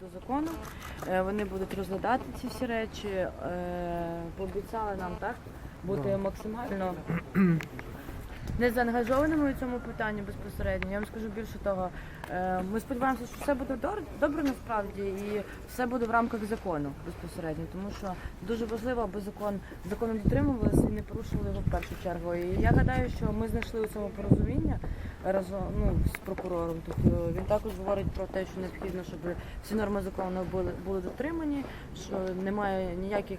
до закону. Е, Вони будуть розглядати ці всі речі. Е, Пообіцяли нам так бути максимально не заангажованими у цьому питанні безпосередньо. Я вам скажу більше того. е, Ми сподіваємося, що все буде добре насправді і все буде в рамках закону безпосередньо, тому що дуже важливо, аби закон законом дотримувалися і не порушували його в першу чергу. І я гадаю, що ми знайшли у цьому порозуміння разом ну, з прокурором. Тобто він також говорить про те, що необхідно, щоб всі норми закону були, були дотримані, що немає ніяких,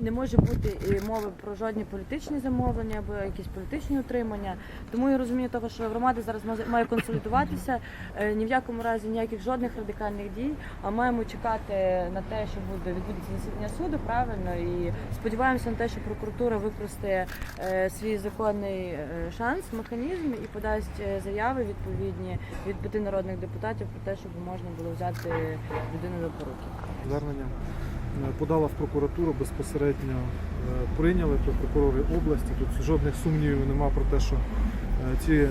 не може бути і мови про жодні політичні замовлення або якісь політичні утримання. Тому я розумію того, що громада зараз має- консолідуватися. Е, Ні в якому разі ніяких жодних радикальних дій, а маємо чекати на те, що буде відбудеться засідання суду, правильно, і сподіваємося на те, що прокуратура використає е, свій законний е, шанс, механізм і подасть е, заяви відповідні від п'яти народних депутатів про те, щоб можна було взяти людину до поруки. Звернення е, подала в прокуратуру безпосередньо е, прийняли то прокурори області. Тут жодних сумнівів нема про те, що е, ці е,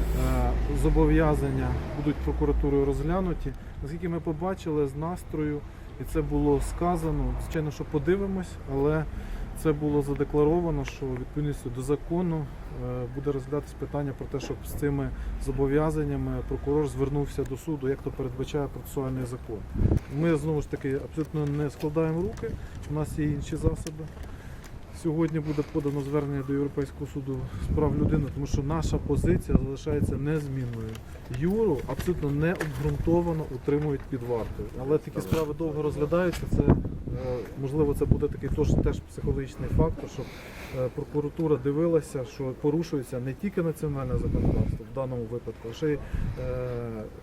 зобов'язання будуть прокуратурою розглянуті. Наскільки ми побачили з настрою, і це було сказано, звичайно, що подивимось, але це було задекларовано, що відповідністю до закону е, буде розглядатись питання про те, щоб з цими зобов'язаннями прокурор звернувся до суду, як то передбачає процесуальний закон. Ми знову ж таки абсолютно не складаємо руки. У нас є інші засоби. Сьогодні буде подано звернення до Європейського суду з прав людини, тому що наша позиція залишається незмінною. Юру абсолютно не обґрунтовано утримують під вартою. Але такі справи довго розглядаються. Це можливо це буде такий теж, теж психологічний фактор, щоб е, прокуратура дивилася, що порушується не тільки національне законодавство в даному випадку, а ще й е,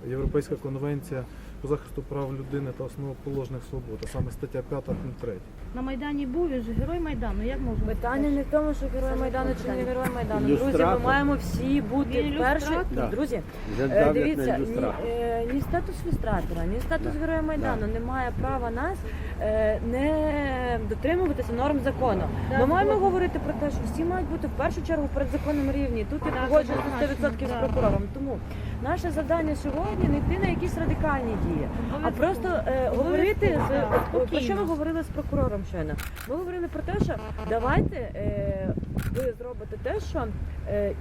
Європейська конвенція по захисту прав людини та основоположних свобод, а саме стаття 5 пункт 3. На Майдані був, він же герой Майдану. Як можна Питання не в тому, що герой майдану чи не герой майдану. Друзі, ми маємо всі бути перші. Да. Друзі, Е, Дивіться, ні, е, ні статус ілюстратора, ні статус Да. героя Майдану Да. не має права нас е, не дотримуватися норм закону. Ми маємо говорити про те, що всі мають бути в першу чергу перед законом рівні. Тут я погоджуюся 100% з прокурором. Тому наше завдання сьогодні не йти на якісь радикальні дії, а просто е, говорити з про що ми говорили з прокурором щойно. Ми говорили про те, що давайте е, ви зробите те, що е,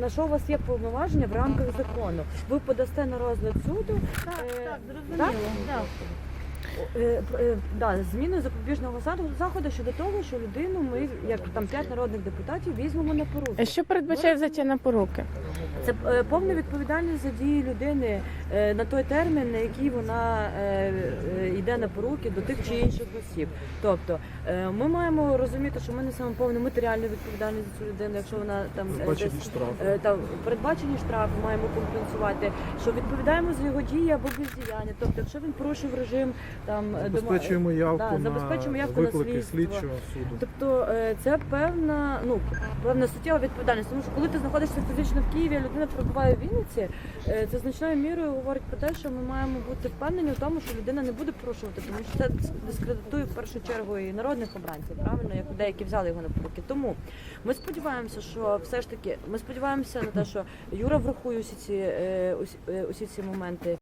на, що у вас є повноваження в рамках закону. Ви подасте на розгляд суду. Так, Е, так, зрозуміло. Так. Е, е, да, зміни запобіжного заходу- щодо того, що людину ми, як там п'ять народних депутатів, візьмемо на поруки. Що передбачає взяття на поруки? Це е, повна відповідальність за дії людини е, на той термін, на який вона е, йде на поруки до тих чи інших осіб. Тобто ми маємо розуміти, що ми несемо повну матеріальну відповідальність за цю людину, якщо вона там Передбачені десь, штрафи. там передбачені штрафи, маємо компенсувати, що відповідаємо за його дії або бездіяння. Тобто, якщо він порушив режим там Забезпечуємо явку да, забезпечуємо на явку на слідство. слідчого суду. Тобто це певна, ну певна суттєва відповідальність. Тому що коли ти знаходишся фізично в Києві, людина перебуває в Вінниці, е, це значною мірою говорить про те, що ми маємо бути впевнені в тому, що людина не буде порушувати, тому що це дискредитує в першу чергу і народних обранців, правильно, як людей, які взяли його на поруки. Тому ми сподіваємося, що все ж таки ми сподіваємося на те, що Юра врахує усі ці е, е, усі ці моменти.